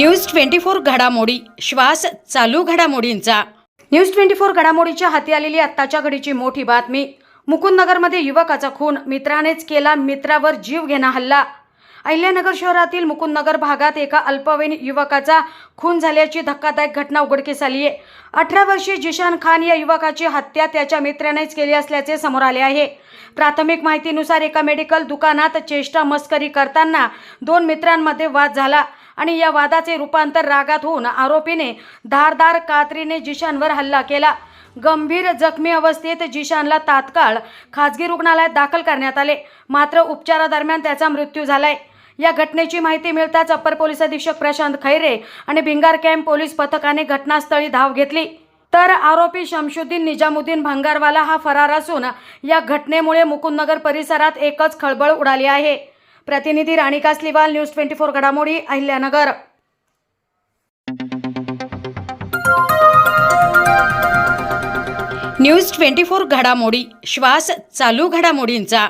News twenty four घडामोडी. श्वास चालू घडामोडींचा. न्यूज ट्वेंटी फोर घडामोडीच्या हाती आलेली आत्ताच्या घडीची मोठी बातमी. मुकुंदनगरमध्ये युवकाचा खून. मित्रानेच केला मित्रावर जीव घेणा हल्ला. अहिल्यानगर शहरातील मुकुंदनगर भागात एका अल्पवयीन युवकाचा खून झाल्याची धक्कादायक घटना उघडकीस आली आहे. अठरा वर्षीय जिशान खान या युवकाची हत्या त्याच्या मित्रानेच केली असल्याचे समोर आले आहे. प्राथमिक माहितीनुसार एका मेडिकल दुकानात चेष्टा मस्करी करताना दोन मित्रांमध्ये वाद झाला आणि या वादाचे रूपांतर रागात होऊन आरोपीने धारदार कात्रीने जिशानवर हल्ला केला. गंभीर जखमी अवस्थेत जिशानला तात्काळ खाजगी रुग्णालयात दाखल करण्यात आले. मात्र उपचारादरम्यान त्याचा मृत्यू झालाय. या घटनेची माहिती मिळताच अप्पर पोलीस अधीक्षक प्रशांत खैरे आणि भिंगार कॅम्प पोलीस पथकाने घटनास्थळी धाव घेतली. तर आरोपी शमशुद्दीन निजामुद्दीन भंगारवाला हा फरार असून या घटनेमुळे मुकुंदनगर परिसरात एकच खळबळ उडाली आहे. प्रतिनिधी Rani Kasliwal news twenty four घडामोडी अहिल्यानगर. न्यूज ट्वेंटी फोर घडामोडी श्वास चालू घडामोडींचा.